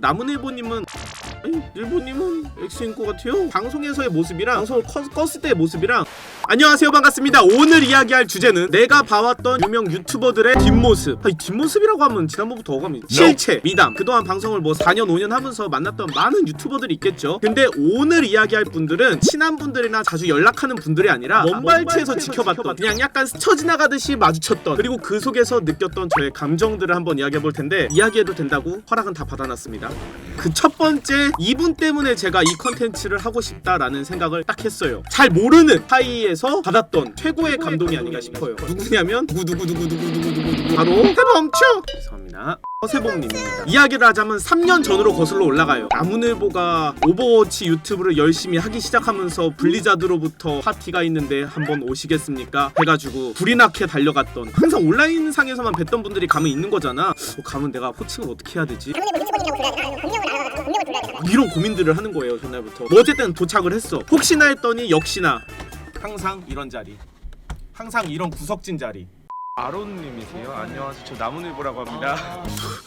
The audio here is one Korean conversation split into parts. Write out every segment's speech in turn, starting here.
남은일보님은 일보님은 X인 것 같아요. 방송에서의 모습이랑 방송을 껐, 껐을 때의 모습이랑 안녕하세요 반갑습니다. 오늘 이야기할 주제는 내가 봐왔던 유명 유튜버들의 뒷모습. 아니 뒷모습이라고 하면 지난번부터 어감이 실체, 미담. 그동안 방송을 뭐 4년 5년 하면서 만났던 많은 유튜버들이 있겠죠. 근데 오늘 이야기할 분들은 친한 분들이나 자주 연락하는 분들이 아니라 먼발치에서 지켜봤던 그냥 약간 스쳐 지나가듯이 마주쳤던 그리고 그 속에서 느꼈던 저의 감정들을 한번 이야기해 볼 텐데 이야기해도 된다고 허락은 다 받아놨습니다. 그 첫 번째 이분 때문에 제가 이 컨텐츠를 하고 싶다라는 생각을 딱 했어요. 잘 모르는 사이에서 받았던 최고의 감동이 아닌가 싶어요. 누구냐면 누구 누구 누구 누구 누구 누구 누구 바로 해범추 죄송합니다. 허세봉님입니다. 이야기를 하자면 3년 전으로 거슬러 올라가요. 나무늘보가 오버워치 유튜브를 열심히 하기 시작하면서 블리자드로부터 파티가 있는데 한번 오시겠습니까? 해가지고 불이 나게 달려갔던 항상 온라인 상에서만 뵀던 분들이 가면 있는 거잖아. 어, 가면 내가 호칭을 어떻게 해야 되지? 당연히 뭐 유튜버님이라고 불러야 이런 고민들을 하는 거예요 전날부터. 뭐 어쨌든 도착을 했어. 혹시나 했더니 역시나 항상 이런 자리. 항상 이런 구석진 자리 아론님이세요? 안녕하세요. 저 나무늘보라고 합니다.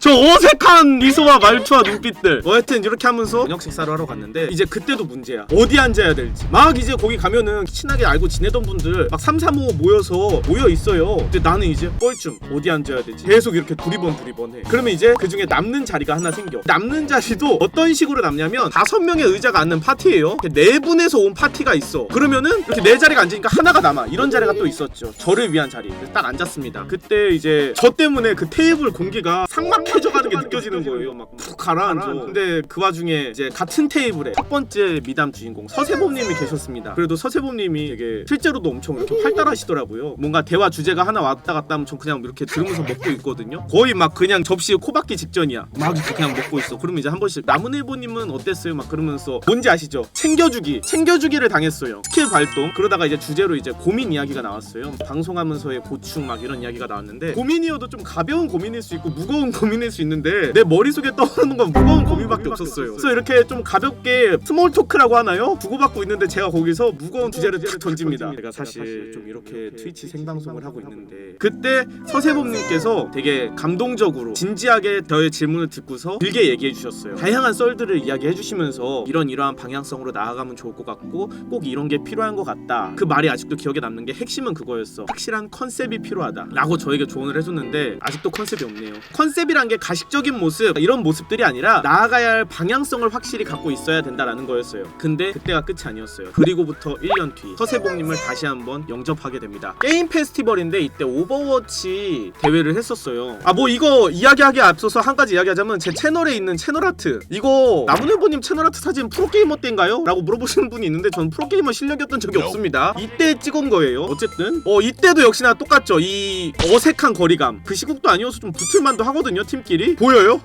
저 어색한 미소와 말투와 눈빛들. 뭐 하여튼 이렇게 하면서 저녁 식사를 하러 갔는데 이제 그때도 문제야. 어디 앉아야 될지. 막 이제 거기 가면은 친하게 알고 지내던 분들 막 3, 3, 5 모여서 모여 있어요. 근데 나는 이제 뻘쭘 어디 앉아야 되지? 계속 이렇게 두리번 두리번 해. 그러면 이제 그 중에 남는 자리가 하나 생겨. 남는 자리도 어떤 식으로 남냐면 다섯 명의 의자가 앉는 파티예요. 네 분에서 온 파티가 있어. 그러면은 이렇게 네 자리가 앉으니까 하나가 남아. 이런 자리가 또 있었죠. 저를 위한 자리 그래서 딱 앉았습니다. 그때 이제 저 때문에 그 테이블 공기가 삭막해져 가는 게 느껴지는 거예요. 막 푹 가라앉아. 근데 그 와중에 이제 같은 테이블에 첫 번째 미담 주인공 서세범님이 계셨습니다. 그래도 서세범님이 되게 실제로도 엄청 이렇게 활달하시더라고요. 뭔가 대화 주제가 하나 왔다 갔다 하면 전 그냥 이렇게 들으면서 먹고 있거든요. 거의 막 그냥 접시에 코 박기 직전이야. 막 이렇게 그냥 먹고 있어. 그러면 이제 한 번씩 남은일보님은 어땠어요? 막 그러면서 뭔지 아시죠? 챙겨주기. 챙겨주기를 당했어요. 스킬 발동. 그러다가 이제 주제로 이제 고민 이야기가 나왔어요. 방송하면서의 고충 막 이런 이야기가 나왔는데 고민이어도 좀 가벼운 고민일 수 있고 무거운 고민일 수 있는데 내 머릿속에 떠오르는 건 무거운 고민밖에 없었어요. 그래서 이렇게 좀 가볍게 스몰 토크라고 하나요? 주고받고 있는데 제가 거기서 무거운 주제를 툭 던집니다. 제가 사실 좀 이렇게 트위치 생방송을 하고 있는데 그때 서세범님께서 되게 감동적으로 진지하게 저의 질문을 듣고서 길게 얘기해 주셨어요. 다양한 썰들을 이야기해 주시면서 이런 이러한 방향성으로 나아가면 좋을 것 같고 꼭 이런 게 필요한 것 같다. 그 말이 아직도 기억에 남는 게 핵심은 그거였어. 확실한 컨셉이 필요하다. 라고 저에게 조언을 해줬는데 아직도 컨셉이 없네요. 컨셉이란 게 가식적인 모습 이런 모습들이 아니라 나아가야 할 방향성을 확실히 갖고 있어야 된다라는 거였어요. 근데 그때가 끝이 아니었어요. 그리고부터 1년 뒤 서세봉님을 다시 한번 영접하게 됩니다. 게임 페스티벌인데 이때 오버워치 대회를 했었어요. 아 뭐 이거 이야기하기에 앞서서 한 가지 이야기하자면 제 채널에 있는 채널 아트. 이거 나무늘보님 채널 아트 사진 프로게이머 때인가요? 라고 물어보시는 분이 있는데 전 프로게이머 실력이었던 적이 없습니다. 이때 찍은 거예요. 어쨌든. 어 이때도 역시나 똑같죠. 이 어색한 거리감. 그 시국도 아니어서 좀 붙을만도 하거든요 팀끼리. 보여요?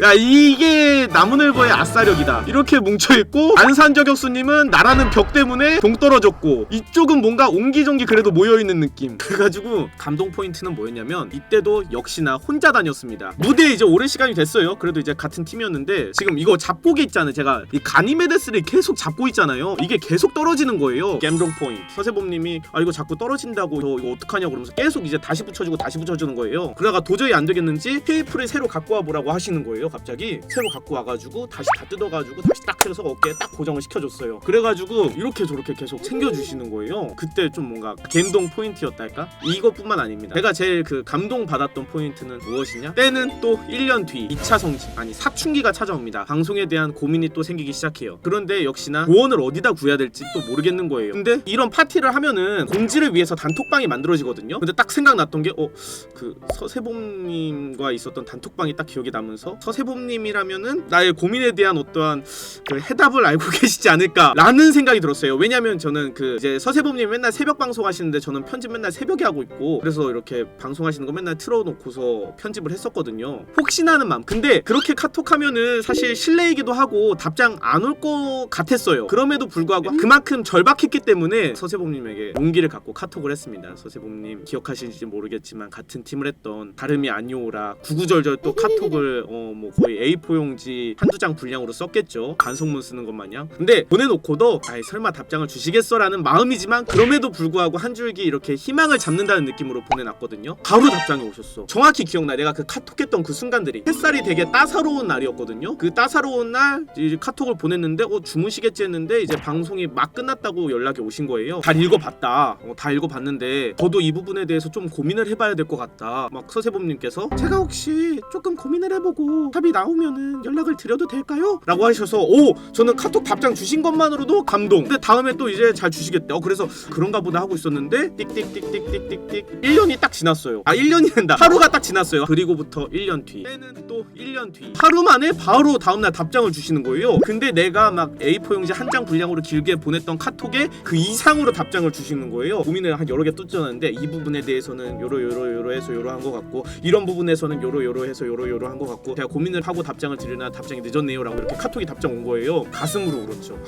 야 이게 나무늘보의 아싸력이다. 이렇게 뭉쳐있고 안산저격수님은 나라는 벽 때문에 동떨어졌고 이쪽은 뭔가 옹기종기 그래도 모여있는 느낌. 그래가지고 감동 포인트는 뭐였냐면 이때도 역시나 혼자 다녔습니다. 무대에 이제 오랜 시간이 됐어요. 그래도 이제 같은 팀이었는데 지금 이거 잡고기 있잖아요. 제가 이 가니메데스를 계속 잡고 있잖아요. 이게 계속 떨어지는 거예요. 감동 포인트. 서세범님이 아 이거 자꾸 떨어진다고 저 이거 어떡하냐고 그러면서 계속 이제 다시 붙여주고 다시 붙여주는 거예요. 그러다가 도저히 안 되겠는지 테이프를 새로 갖고 와보라고 하시는 거예요 갑자기 새로 갖고 와가지고 다시 다 뜯어가지고 다시 딱 해서 어깨에 딱 고정을 시켜줬어요. 그래가지고 이렇게 저렇게 계속 챙겨주시는 거예요. 그때 좀 뭔가 감동 포인트였달까? 이것뿐만 아닙니다. 제가 제일 그 감동 받았던 포인트는 무엇이냐? 때는 또 1년 뒤 2차 성지 아니 사춘기가 찾아옵니다. 방송에 대한 고민이 또 생기기 시작해요. 그런데 역시나 조언을 어디다 구해야 될지 또 모르겠는 거예요. 근데 이런 파티를 하면은 공지를 위해서 단톡방이 만들어지거든요. 근데 딱 생각났던 게 어 그 서세봉님과 있었던 단톡방이 딱 기억에 남으면서 서세범님이라면은 나의 고민에 대한 어떠한 그 해답을 알고 계시지 않을까라는 생각이 들었어요. 왜냐면 저는 그 이제 서세범님 맨날 새벽 방송 하시는데 저는 편집 맨날 새벽에 하고 있고 그래서 이렇게 방송하시는 거 맨날 틀어놓고서 편집을 했었거든요. 혹시나 하는 마음. 근데 그렇게 카톡하면은 사실 실례이기도 하고 답장 안 올 것 같았어요. 그럼에도 불구하고 그만큼 절박했기 때문에 서세범님에게 용기를 갖고 카톡을 했습니다. 서세범님 기억하시는지 모르겠지만 같은 팀을 했던 다름이 아니오라 구구절절 또 카톡을 어뭐 거의 A4 용지 한두 장 분량으로 썼겠죠. 간송문 쓰는 것 마냥. 근데 보내놓고도 아이 설마 답장을 주시겠어라는 마음이지만 그럼에도 불구하고 한 줄기 이렇게 희망을 잡는다는 느낌으로 보내놨거든요. 바로 답장이 오셨어. 정확히 기억나 내가 그 카톡했던 그 순간들이. 햇살이 되게 따사로운 날이었거든요. 그 따사로운 날 카톡을 보냈는데 어 주무시겠지? 했는데 이제 방송이 막 끝났다고 연락이 오신 거예요 다 읽어봤다. 어, 다 읽어봤는데 저도 이 부분에 대해서 좀 고민을 해봐야 될 것 같다. 막 서세범님께서 제가 혹시 조금 고민을 해보고 답이 나오면은 연락을 드려도 될까요? 라고 하셔서 오 저는 카톡 답장 주신 것만으로도 감동. 근데 다음에 또 이제 잘 주시겠대. 어 그래서 그런가 보다 하고 있었는데 띡띡띡띡띡띡띡. 1년이 딱 지났어요. 아 1년이 된다. 하루가 딱 지났어요. 그리고부터 1년 뒤. 때는 또 1년 뒤. 하루 만에 바로 다음날 답장을 주시는 거예요. 근데 내가 막 A4 용지 한 장 분량으로 길게 보냈던 카톡에 그 이상으로 답장을 주시는 거예요. 고민을 한 여러 개 뜯어놨는데 이 부분에 대해서는 요러 요러 요러 해서 요러 한것 같고 이런 부분에서는 요러 요러 해서 요러 요러 한것 같고 제가 고민 을 하고 답장을 드리나 답장이 늦었네요 라고 이렇게 카톡이 답장 온 거예요. 가슴으로 울었죠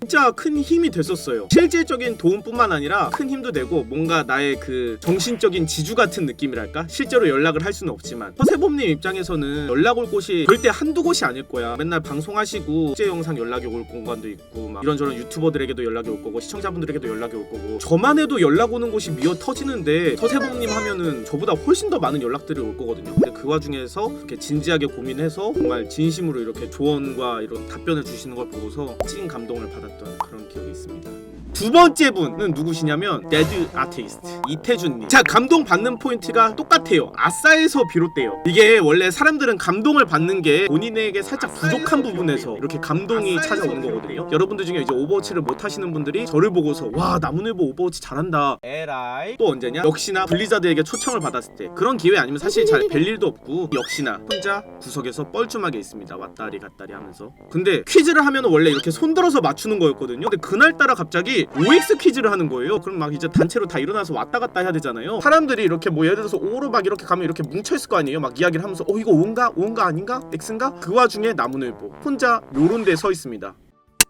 진짜 큰 힘이 됐었어요. 실질적인 도움뿐만 아니라 큰 힘도 되고 뭔가 나의 그 정신적인 지주 같은 느낌이랄까? 실제로 연락을 할 수는 없지만 허세범님 입장에서는 연락 올 곳이 절대 한두 곳이 아닐 거야. 맨날 방송하시고 국제 영상 연락이 올 공간도 있고 막 이런저런 유튜버들에게도 연락이 올 거고 시청자분들에게도 연락이 올 거고 저만 해도 연락 오는 곳이 미어 터지는데 서세범님 하면은 저보다 훨씬 더 많은 연락들이 올 거거든요. 근데 그 와중에서 이렇게 진지하게 고민해서 정말 진심으로 이렇게 조언과 이런 답변을 주시는 걸 보고서 찐 감동을 받았 던 그런 기억이 있습니다. 두 번째 분은 누구시냐면 데드 아티스트 이태준님. 자 감동 받는 포인트가 똑같아요. 아싸에서 비롯돼요. 이게 원래 사람들은 감동을 받는 게 본인에게 살짝 부족한 부분에서 이렇게 감동이 찾아오는 거거든요. 여러분들 중에 이제 오버워치를 못 하시는 분들이 저를 보고서 와 나무늘보 오버워치 잘한다. 에라이. 또 언제냐? 역시나 블리자드에게 초청을 받았을 때. 그런 기회 아니면 사실 잘뵐 일도 없고 역시나 혼자 구석에서 뻘쭘하게 있습니다. 왔다리 갔다리 하면서. 근데 퀴즈를 하면 원래 이렇게 손들어서 맞추는 거였거든요. 근데 그날따라 갑자기 OX 퀴즈를 하는 거예요 그럼 막 이제 단체로 다 일어나서 왔다 갔다 해야 되잖아요 사람들이 이렇게 뭐 예를 들어서 O로 막 이렇게 가면 이렇게 뭉쳐 있을 거 아니에요 막 이야기를 하면서 어 이거 O인가? O인가 아닌가? X인가? 그 와중에 나무늘보 혼자 요런 데 서 있습니다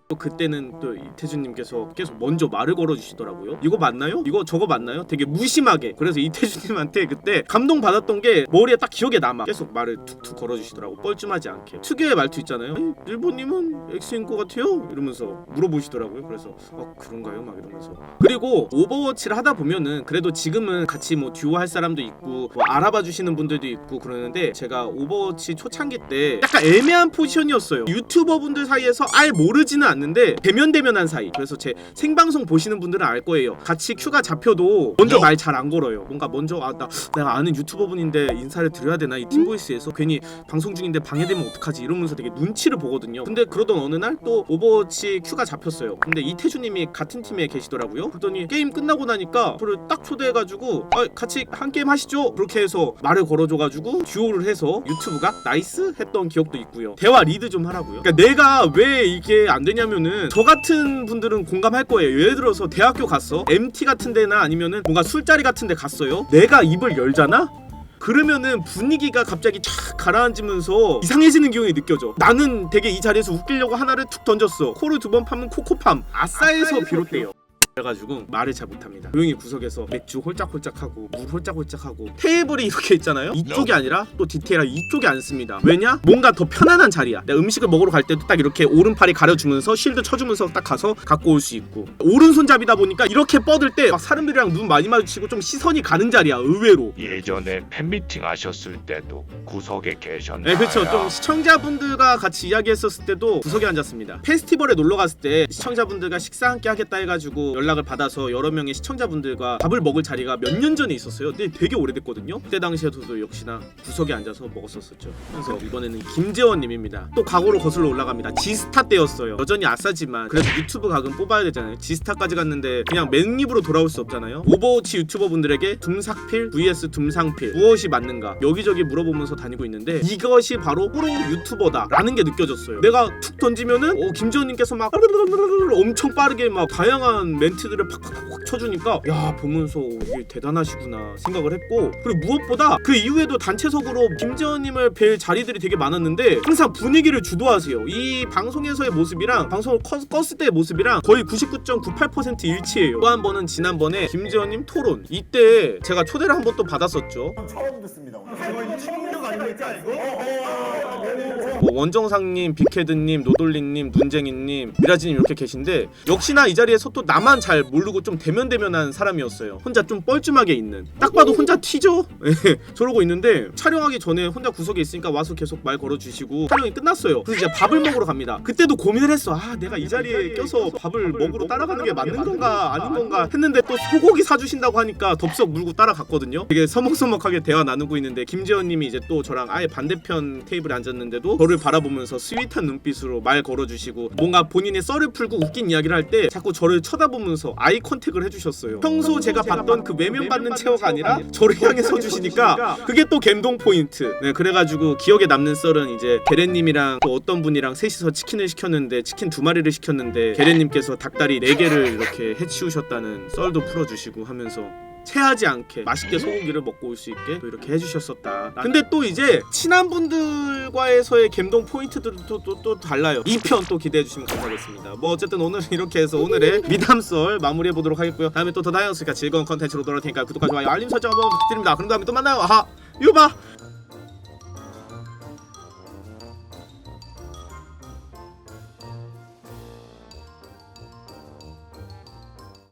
또 그때는 또 이태준님께서 계속 먼저 말을 걸어주시더라고요. 이거 맞나요? 이거 저거 맞나요? 되게 무심하게. 그래서 이태준님한테 그때 감동 받았던 게 머리에 딱 기억에 남아. 계속 말을 툭툭 걸어주시더라고. 뻘쭘하지 않게. 특유의 말투 있잖아요. "일본님은 X인 것 같아요. 이러면서 물어보시더라고요. 그래서 어 그런가요? 막 이러면서. 그리고 오버워치를 하다 보면은 그래도 지금은 같이 뭐 듀오 할 사람도 있고 뭐 알아봐 주시는 분들도 있고 그러는데 제가 오버워치 초창기 때 약간 애매한 포지션이었어요. 유튜버 분들 사이에서 알 모르지는 않 는데 대면 대면한 사이. 그래서 제 생방송 보시는 분들은 알 거예요. 같이 큐가 잡혀도 먼저 말 잘 안 걸어요. 뭔가 먼저 아 나 내가 아는 유튜버 분인데 인사를 드려야 되나 이 팀보이스에서 괜히 방송 중인데 방해되면 어떡하지 이러면서 되게 눈치를 보거든요. 근데 그러던 어느 날 또 오버워치 큐가 잡혔어요. 근데 이태주님이 같은 팀에 계시더라고요. 그러더니 게임 끝나고 나니까 저를 딱 초대해가지고 아, 같이 한 게임 하시죠. 그렇게 해서 말을 걸어줘가지고 듀오를 해서 유튜브가 나이스 했던 기억도 있고요. 대화 리드 좀 하라고요. 그러니까 내가 왜 이게 안 되냐 면은 저 같은 분들은 공감할 거예요. 예를 들어서 대학교 갔어. MT 같은 데나 아니면은 뭔가 술자리 같은 데 갔어요. 내가 입을 열잖아? 그러면은 분위기가 갑자기 촥 가라앉으면서 이상해지는 기운이 느껴져. 나는 되게 이 자리에서 웃기려고 하나를 툭 던졌어. 코를 두 번 파면 코코팜. 아싸에서 비롯돼요. 그래가지고 말을 잘 못합니다. 조용히 구석에서 맥주 홀짝홀짝하고 물 홀짝홀짝하고 테이블이 이렇게 있잖아요. 이쪽이 아니라 또 디테일하게 이쪽에 앉습니다. 왜냐? 뭔가 더 편안한 자리야. 내가 음식을 먹으러 갈 때도 딱 이렇게 오른팔이 가려주면서 쉴드 쳐주면서 딱 가서 갖고 올 수 있고 오른손잡이다 보니까 이렇게 뻗을 때 막 사람들이랑 눈 많이 마주치고 좀 시선이 가는 자리야. 의외로. 예전에 팬미팅 하셨을 때도 구석에 계셨나요? 네, 그렇죠. 좀 시청자분들과 같이 이야기했었을 때도 구석에 앉았습니다. 페스티벌에 놀러 갔을 때 시청자분들과 식사 함께 하겠다 해가지고 연락을 받아서 여러 명의 시청자분들과 밥을 먹을 자리가 몇 년 전에 있었어요. 근데 되게 오래됐거든요. 그때 당시에도 역시나 구석에 앉아서 먹었었죠. 그래서 이번에는 김재원님입니다. 또 과거로 거슬러 올라갑니다. 지스타 때였어요. 여전히 아싸지만 그래도 유튜브 각은 뽑아야 되잖아요. 지스타까지 갔는데 그냥 맨입으로 돌아올 수 없잖아요. 오버워치 유튜버 분들에게 둠삭필 vs 둠상필 무엇이 맞는가 여기저기 물어보면서 다니고 있는데 이것이 바로 프로 유튜버다라는 게 느껴졌어요. 내가 툭 던지면은 어, 김재원님께서 막 엄청 빠르게 막 다양한 멘 트들을 팍팍팍 쳐주니까 야 보면서 이게 대단하시구나 생각을 했고 그리고 무엇보다 그 이후에도 단체석으로 김재원님을 뵐 자리들이 되게 많았는데 항상 분위기를 주도하세요. 이 방송에서의 모습이랑 방송을 껐, 껐을 때의 모습이랑 거의 99.98% 일치해요. 또 한 번은 지난번에 김재원님 토론 이때 제가 초대를 한 번 또 받았었죠. 처음 듣습니다. 오늘. 뭐 원정상님, 빅헤드님, 노돌리님, 눈쟁이님, 미라지님 이렇게 계신데 역시나 이 자리에서 또 나만 잘 모르고 좀 대면대면한 사람이었어요. 혼자 좀 뻘쭘하게 있는. 딱 봐도 혼자 튀죠? 예, 저러고 있는데 촬영하기 전에 혼자 구석에 있으니까 와서 계속 말 걸어주시고 촬영이 끝났어요. 그래서 이제 밥을 먹으러 갑니다. 그때도 고민을 했어. 아 내가 이 자리에 껴서 밥을 먹으러 따라가는 게 맞는 건가 아닌 건가 했는데 또 소고기 사주신다고 하니까 덥석 물고 따라갔거든요. 되게 서먹서먹하게 대화 나누고 있는데 김재현님이 이제 또 저랑 아예 반대편 테이블에 앉았는데도 저를 바라보면서 스윗한 눈빛으로 말 걸어주시고 뭔가 본인의 썰을 풀고 웃긴 이야기를 할 때 자꾸 저를 쳐다보면 서 아이 컨택을 해주셨어요. 평소 제가 봤던 그 외면 받는 체어가 아니라 저를 향해 서주시니까 그게 또 감동 포인트. 네, 그래가지고 기억에 남는 썰은 이제 게레님이랑 또 어떤 분이랑 셋이서 치킨을 시켰는데 치킨 두 마리를 시켰는데 게레님께서 닭다리 네 개를 이렇게 해치우셨다는 썰도 풀어주시고 하면서 체하지 않게 맛있게 소고기를 먹고 올 수 있게 또 이렇게 해주셨었다. 근데 또 이제 친한 분들과에서의 감동 포인트들은 또또또 달라요. 2편 또 기대해 주시면 감사하겠습니다. 뭐 어쨌든 오늘 이렇게 해서 오늘의 미담썰 마무리해 보도록 하겠고요. 다음에 또 더 다양한 즐거운 컨텐츠로 돌아올 테니까 구독과 좋아요 알림 설정 한번 부탁드립니다. 그럼 다음에 또 만나요. 아하 봐